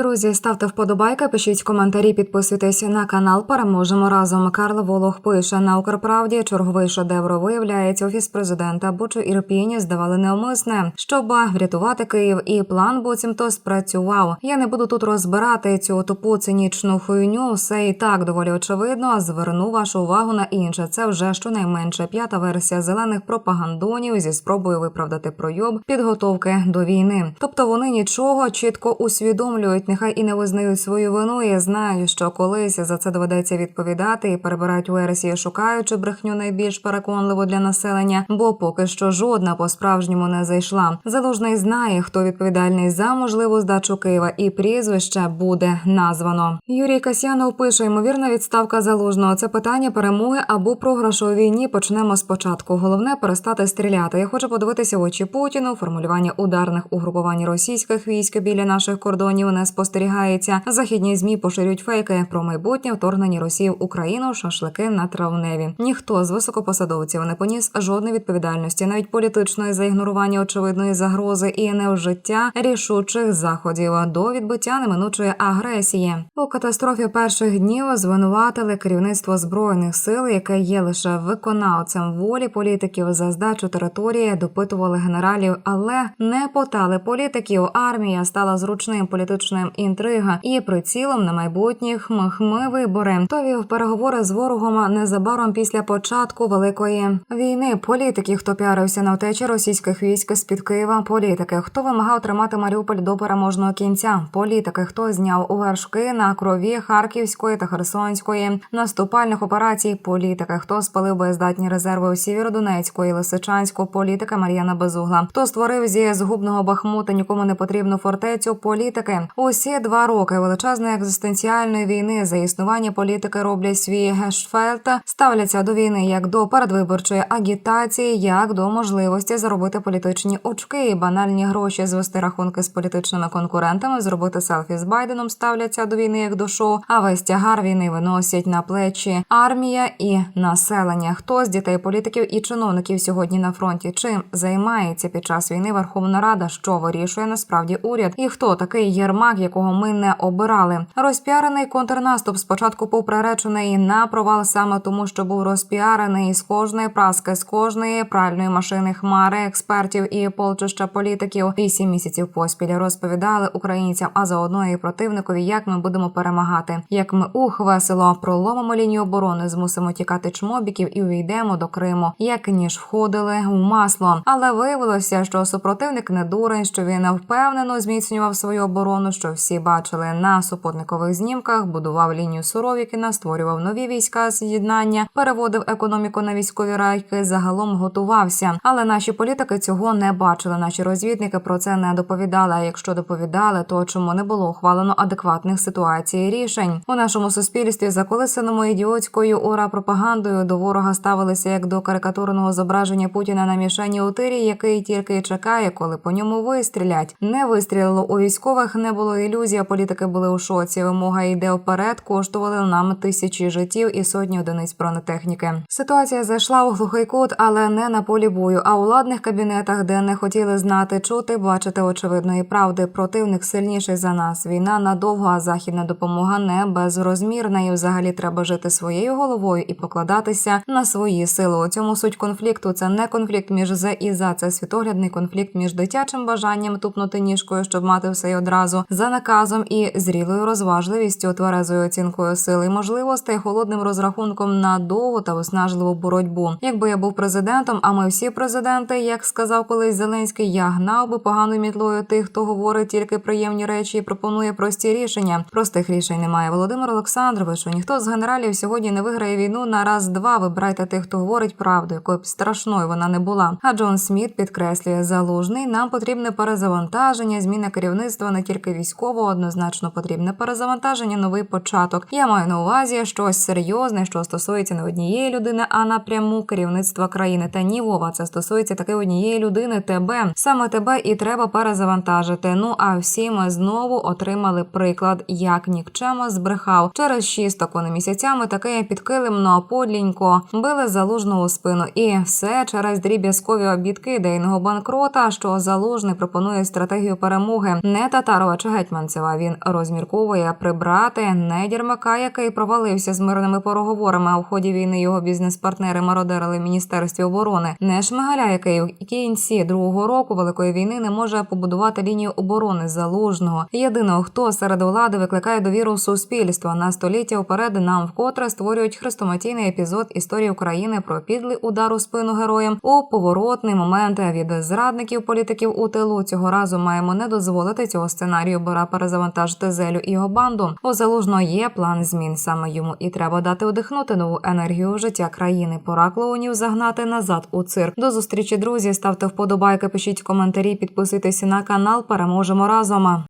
Друзі, ставте вподобайки, пишіть коментарі, підписуйтесь на канал. Переможемо разом. Карл Волох пише на Укрправді. Черговий шедевр виявляється офіс президента. Бучу Ірпіні здавали неумисне, щоб врятувати Київ. І план буцімто спрацював. Я не буду тут розбирати цю тупу цинічну хуйню. Все і так доволі очевидно. Зверну вашу увагу на інше. Це вже щонайменше п'ята версія зелених пропагандонів зі спробою виправдати пройоб підготовки до війни. Тобто вони нічого чітко усвідомлюють, нехай і не визнають свою вину. і знають, що колись за це доведеться відповідати і перебирають версії, шукаючи брехню найбільш переконливу для населення, бо поки що жодна по справжньому не зайшла. Залужний знає, хто відповідальний за можливу здачу Києва, і прізвище буде названо. Юрій Касьянов пише: ймовірна відставка залужного. Це питання перемоги або програшу у війні. Почнемо спочатку. Головне перестати стріляти. Я хочу подивитися в очі Путіну. Формулювання ударних угрупувань російських військ біля наших кордонів не спостерігається. Західні змі поширюють фейки про майбутнє вторгнення Росії в Україну, шашлики на травневі. Ніхто з високопосадовців не поніс жодної відповідальності, навіть політичної за ігнорування очевидної загрози і невжиття рішучих заходів до відбиття неминучої агресії. У катастрофі перших днів звинуватили керівництво збройних сил, яке є лише виконавцем волі політиків за здачу території, допитували генералів, але не потали політиків. Армія стала зручним політичним інтрига і прицілом на майбутні хмихми вибори. То вів переговори з ворогом незабаром після початку великої війни. Політики, хто піарився на втечі російських військ з під Києва, політики, хто вимагав тримати Маріуполь до переможного кінця, політики, хто зняв вершки на крові Харківської та Херсонської наступальних операцій, політики, хто спалив боєздатні резерви у Сєвєродонецької, Лисичанську, політика Мар'яна Безугла, хто створив зі згубного Бахмута нікому не потрібну фортецю політики. Усі два роки величезної екзистенціальної війни за існування політики роблять свій гешфельт, ставляться до війни як до передвиборчої агітації, як до можливості заробити політичні очки. І банальні гроші, звести рахунки з політичними конкурентами, зробити селфі з Байденом, ставляться до війни як до шоу, а весь тягар війни виносять на плечі армія і населення. Хто з дітей політиків і чиновників сьогодні на фронті? Чим займається під час війни Верховна Рада, що вирішує насправді уряд, і хто такий Єрмак, якого ми не обирали? Розпіарений контрнаступ спочатку був приречений на провал саме тому, що був розпіарений з кожної праски, з кожної пральної машини хмари експертів і полчища політиків. Вісім місяців поспіль розповідали українцям, а заодно і противникові, як ми будемо перемагати, як ми ух весело проломимо лінію оборони, змусимо тікати чмобіків і увійдемо до Криму, як ніж входили у масло. Але виявилося, що супротивник не дурень, що він впевнено зміцнював свою оборону, що всі бачили на супутникових знімках, будував лінію Суровікіна, створював нові війська з'єднання, переводив економіку на військові райки. Загалом готувався. Але наші політики цього не бачили. Наші розвідники про це не доповідали. А якщо доповідали, то чому не було ухвалено адекватних ситуацій і рішень у нашому суспільстві, заколисаному ідіотською ура пропагандою до ворога ставилися як до карикатурного зображення Путіна на мішені у тирі, який тільки чекає, коли по ньому вистрілять. Не вистрілило у військових, не було ілюзій, а політики були у шоці. Вимога йде вперед, коштували нам тисячі життів і сотні одиниць бронетехніки. Ситуація зайшла у глухий кут, але не на полі бою, а у ладних кабінетах, де не хотіли знати, чути, бачити очевидної правди. Противник сильніший за нас. Війна надовго, а західна допомога не безрозмірна. І взагалі треба жити своєю головою і покладатися на свої сили. У цьому суть конфлікту. Це не конфлікт між зе і за це світоглядний конфлікт між дитячим бажанням тупнути ніжкою, щоб мати все й одразу за наказом і зрілою розважливістю, тверезою оцінкою сили і можливостей, холодним розрахунком на довгу та виснажливу боротьбу. Якби я був президентом, а ми всі президенти, як сказав колись Зеленський, я гнав би поганою мітлою тих, хто говорить тільки приємні речі і пропонує прості рішення. Простих рішень немає. Володимир Олександрович, ніхто з генералів сьогодні не виграє війну на раз-два. Вибирайте тих, хто говорить правду, якою б страшною вона не була. А Джон Сміт підкреслює залужний. Нам потрібне перезавантаження, зміна керівництва не тільки військового, однозначно потрібне перезавантаження, новий початок. Я маю на увазі щось серйозне, що стосується не однієї людини, а напряму керівництва країни. Та ні, Вова, це стосується таки однієї людини. Тебе саме тебе і треба перезавантажити. Ну а всі ми знову отримали приклад, як нікчема збрехав через шість такими місяцями. Таке підкилимно подлінько били залужного у спину, і все через дріб'язкові обідки ідейного банкрота, що залужний пропонує стратегію перемоги не Татарова чи гетьмана Гетьманцева. Він розмірковує прибрати не Єрмака, який провалився з мирними переговорами. А в ході війни його бізнес-партнери мародерили в міністерстві оборони. Не Шмигаля, який в кінці другого року великої війни не може побудувати лінію оборони залужного. Єдиного, хто серед влади викликає довіру суспільства на століття вперед, нам вкотре створюють хрестоматійний епізод історії України про підлий удар у спину героям у поворотний момент від зрадників політиків у тилу. Цього разу маємо не дозволити цього сценарію бора перезавантажити зелю і його банду. У залужно є план змін. Саме йому і треба дати одихнути нову енергію життя країни. Пора клоунів загнати назад у цирк. До зустрічі, друзі. Ставте вподобайки, пишіть коментарі, підписуйтесь на канал. Переможемо разом.